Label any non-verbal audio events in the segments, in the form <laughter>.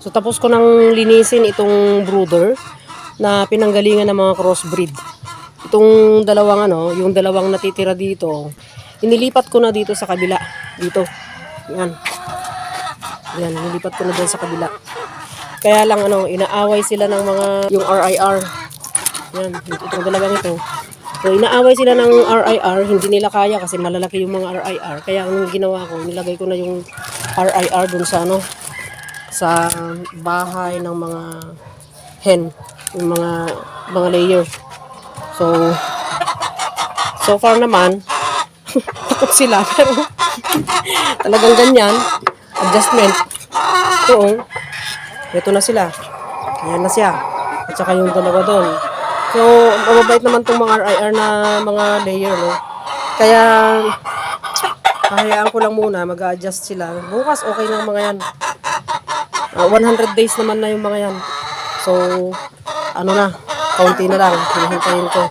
So tapos ko nang linisin itong brooder na pinanggalingan ng mga crossbreed. Itong dalawang ano, yung dalawang natitira dito, inilipat ko na dito sa kabila. Dito. Yan. Yan, nilipat ko na dyan sa kabila. Kaya lang ano, inaaway sila ng mga, yung RIR. Yan, itong dalawang ito. So, inaaway sila ng RIR, hindi nila kaya kasi malalaki yung mga RIR. Kaya ang ginawa ko, nilagay ko na yung RIR dun sa ano, sa bahay ng mga hen, yung mga mga layer. So, so far naman, <laughs> takot sila, pero <laughs> talagang ganyan, adjustment. So, ito na sila. Ayan na siya. At saka yung dalawa doon. So, mababait naman tong mga RIR na mga layer, no? Kaya, kahayaan ko lang muna, mag-adjust sila. Bukas, okay yung mga yan. Ah, 100 days naman na yung mga yan. So, ano na, kaunti na lang. Hinihintayin ko.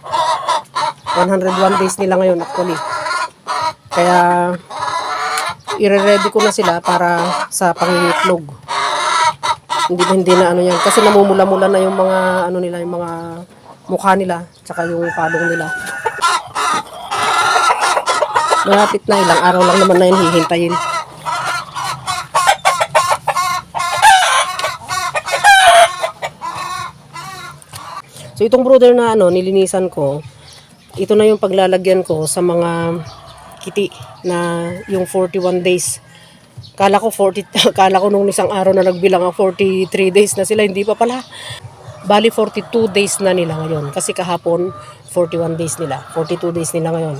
101 days nila ngayon actually. Kaya, ire-ready ko na sila para sa pangingitlog. Hindi hindi na ano yan. Kasi namumula-mula na yung mga ano nila, yung mga mukha nila, tsaka yung palong nila. Malapit na, ilang araw lang naman na yun hihintayin. So itong brother na ano, nilinisan ko, ito na yung paglalagyan ko sa mga kiti na yung 41 days. Kala ko 40, <laughs> kala ko nung isang araw na nagbilang ako 43 days na sila, hindi pa pala. Bali 42 days na nila ngayon kasi kahapon 41 days nila, 42 days nila ngayon.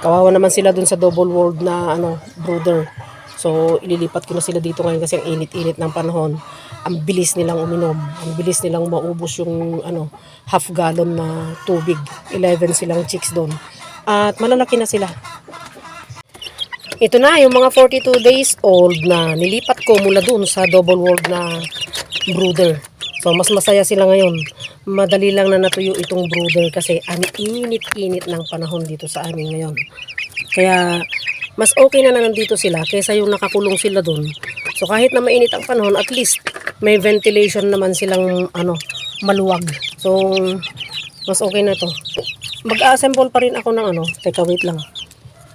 Kawawa naman sila dun sa double world na ano, brother. So, ililipat ko na sila dito ngayon kasi ang init-init ng panahon. Ang bilis nilang uminom. Ang bilis nilang maubos yung ano, half gallon na tubig. 11 silang chicks doon. At malalaki na sila. Ito na, yung mga 42 days old na nilipat ko mula doon sa double world na brooder. So, mas masaya sila ngayon. Madali lang na natuyo itong brooder kasi ang init-init ng panahon dito sa amin ngayon. Kaya, mas okay na na nandito sila kaysa yung nakakulong sila doon. So, kahit na mainit ang panahon, at least may ventilation naman silang ano, maluwag. So, mas okay na to. Mag-assemble pa rin ako ng ano. Teka, wait lang.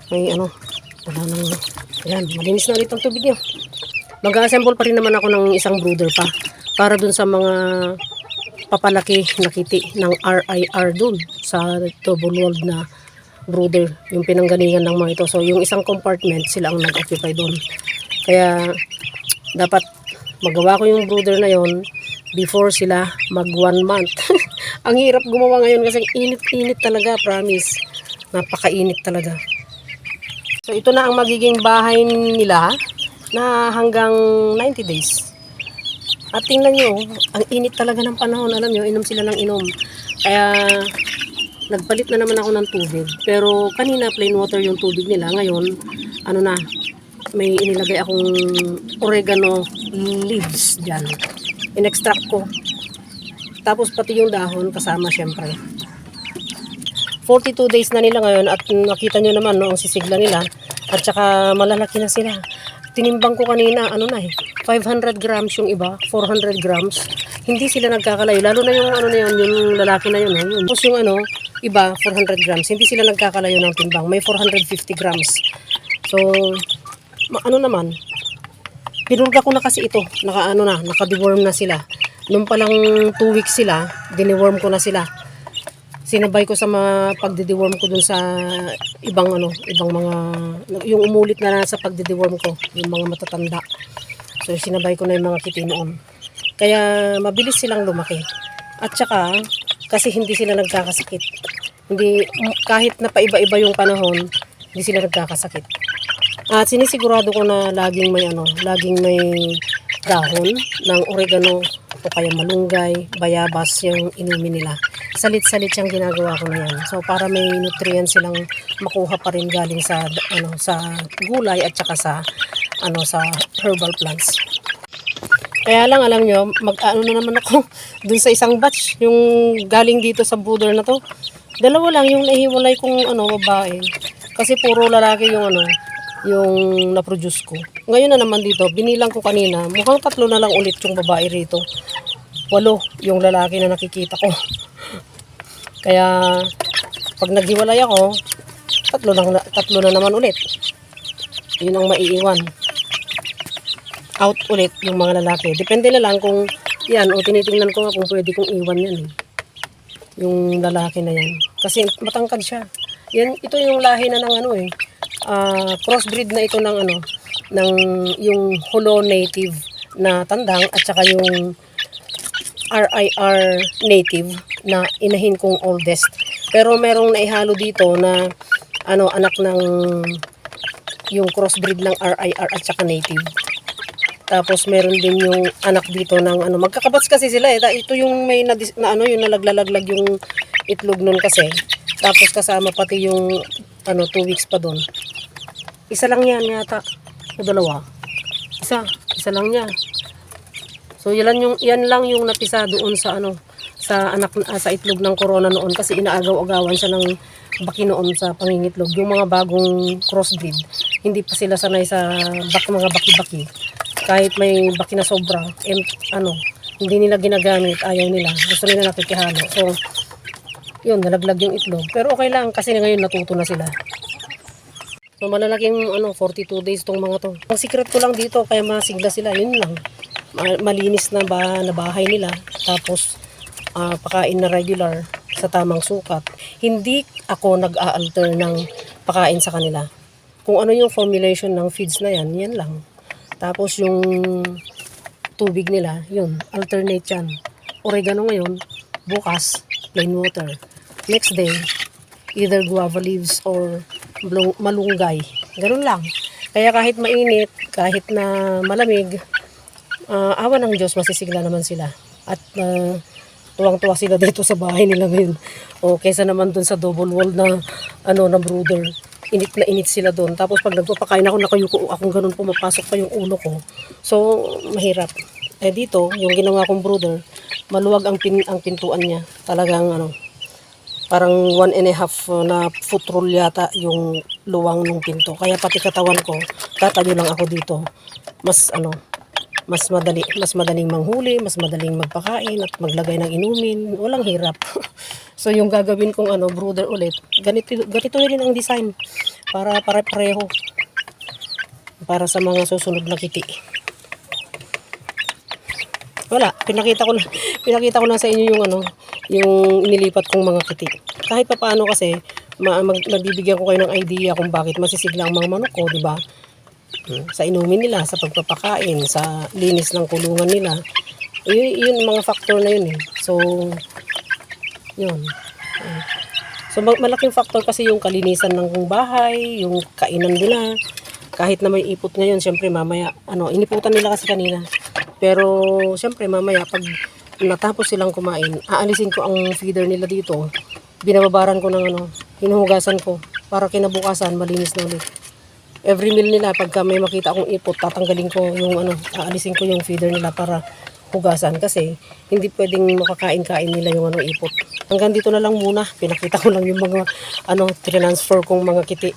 May ano, wala nang, ayan, malinis na ulit ang tubig niyo. Mag-assemble pa rin naman ako ng isang brooder pa para dun sa mga papalaki na kiti ng RIR dun sa double walled na brooder, yung pinanggalingan ng mga ito. So, yung isang compartment, sila ang nag-occupy doon. Kaya, dapat magawa ko yung brooder na yon before sila mag one month. <laughs> ang hirap gumawa ngayon kasi init-init talaga, promise. Napakainit talaga. So, ito na ang magiging bahay nila na hanggang 90 days. At tingnan nyo, ang init talaga ng panahon. Alam nyo, inom sila ng inom. Kaya, nagpalit na naman ako ng tubig. Pero, kanina plain water yung tubig nila. Ngayon, ano na, may inilagay akong oregano leaves dyan. In-extract ko. Tapos, pati yung dahon, kasama syempre. 42 days na nila ngayon at nakita nyo naman no, ang sisigla nila at saka malalaki na sila. Tinimbang ko kanina, ano na eh, 500 grams yung iba, 400 grams. Hindi sila nagkakalayo, lalo na yung ano na yun, yung lalaki na yun. eh. Tapos yung ano, iba, 400 grams. Hindi sila nagkakalayo ng timbang, may 450 grams. So, ano naman, pinurga ko na kasi ito, naka ano na, naka-deworm na sila. Nung palang 2 weeks sila, diniworm ko na sila sinabay ko sa mga pagdideworm ko dun sa ibang ano, ibang mga yung umulit na nasa pagdideworm ko, yung mga matatanda. So sinabay ko na yung mga kiti noon. Kaya mabilis silang lumaki. At saka kasi hindi sila nagkakasakit. Hindi kahit na paiba-iba yung panahon, hindi sila nagkakasakit. At sinisigurado ko na laging may ano, laging may dahon ng oregano o kaya malunggay, bayabas yung inumin nila. Salit-salit yung ginagawa ko na yan. So para may nutrients silang makuha pa rin galing sa ano sa gulay at saka sa ano sa herbal plants. Kaya lang alam nyo, mag-ano na naman ako <laughs> dun sa isang batch, yung galing dito sa brooder na to. Dalawa lang yung nahiwalay kong ano, babae. Kasi puro lalaki yung ano, yung na-produce ko. Ngayon na naman dito, binilang ko kanina, mukhang tatlo na lang ulit yung babae rito. Walo yung lalaki na nakikita ko. <laughs> Kaya pag naghiwalay ako, tatlo, lang, tatlo na naman ulit. Yun ang maiiwan. Out ulit yung mga lalaki. Depende na lang kung yan, o tinitingnan ko nga kung pwede kong iwan yan eh. Yung lalaki na yan. Kasi matangkad siya. Yan, ito yung lahi na ng ano eh. ah, crossbreed na ito ng ano, ng yung Holo native na tandang at saka yung RIR native na inahin kong oldest. Pero merong naihalo dito na ano anak ng yung crossbreed ng RIR at saka native. Tapos meron din yung anak dito ng ano magkakabats kasi sila eh. Ito yung may na, na ano yung nalaglalaglag yung itlog nun kasi. Tapos kasama pati yung ano 2 weeks pa doon. Isa lang yan yata. O dalawa. Isa. Isa lang niya. So yan yung yan lang yung napisa doon sa ano sa anak ah, sa itlog ng corona noon kasi inaagaw-agawan siya ng baki noon sa pangingitlog. Yung mga bagong crossbreed, hindi pa sila sanay sa bak mga baki-baki. Kahit may baki na sobra, em, ano, hindi nila ginagamit, ayaw nila. Gusto nila nakikihalo. So, yun, nalaglag yung itlog. Pero okay lang kasi ngayon natuto na sila. So malalaking ano 42 days tong mga to. Ang secret ko lang dito kaya masigla sila, yun lang. Ma- malinis na ba na bahay nila tapos ah, pakain na regular sa tamang sukat. Hindi ako nag-a-alter ng pakain sa kanila. Kung ano yung formulation ng feeds na yan, yan lang. Tapos yung tubig nila, yun, alternate yan. Oregano ngayon, bukas, plain water. Next day, either guava leaves or malunggay. Ganun lang. Kaya kahit mainit, kahit na malamig, ah, awa ng Diyos, masisigla naman sila. At ah, tuwang-tuwa sila <laughs> dito sa bahay nila ngayon. O kesa naman dun sa double wall na ano na brooder. Init na init sila doon. Tapos pag nagpapakain ako, nakayuko akong ganun pumapasok pa yung ulo ko. So, mahirap. Eh dito, yung ginawa kong brooder, maluwag ang, pin, ang pintuan niya. Talagang ano, parang one and a half uh, na foot roll yata yung luwang ng pinto. Kaya pati katawan ko, tatayo lang ako dito. Mas ano, mas madali, mas madaling manghuli, mas madaling magpakain at maglagay ng inumin. Walang hirap. <laughs> so yung gagawin kong ano, brooder ulit, ganito, ganito rin ang design para pare-pareho para sa mga susunod na kiti. Wala, pinakita ko lang, <laughs> pinakita ko lang sa inyo yung ano, yung inilipat kong mga kiti. Kahit pa paano kasi, ma- mag- magbibigyan ko kayo ng idea kung bakit masisigla ang mga manok ko, di ba? Hmm, Sa inumin nila, sa pagpapakain, sa linis ng kulungan nila. Yun, yun mga factor na yun eh. So, yun. So, ma- malaking factor kasi yung kalinisan ng bahay, yung kainan nila. Kahit na may ipot ngayon, syempre mamaya, ano, iniputan nila kasi kanina. Pero, syempre mamaya, pag natapos silang kumain, aalisin ko ang feeder nila dito. Binababaran ko ng ano, hinuhugasan ko para kinabukasan malinis na ulit. Every meal nila, pagka may makita akong ipot, tatanggalin ko yung ano, aalisin ko yung feeder nila para hugasan kasi hindi pwedeng makakain-kain nila yung ano ipot. Hanggang dito na lang muna, pinakita ko lang yung mga ano transfer kong mga kiti.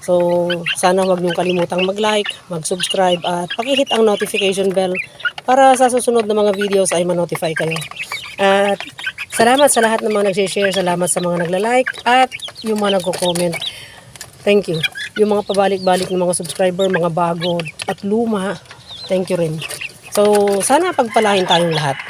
So, sana wag niyong kalimutang mag-like, mag-subscribe at pakihit ang notification bell para sa susunod na mga videos ay ma-notify kayo. At salamat sa lahat ng mga nag-share, salamat sa mga nagla-like at yung mga nagko-comment. Thank you. Yung mga pabalik-balik ng mga subscriber, mga bago at luma, thank you rin. So, sana pagpalain tayong lahat.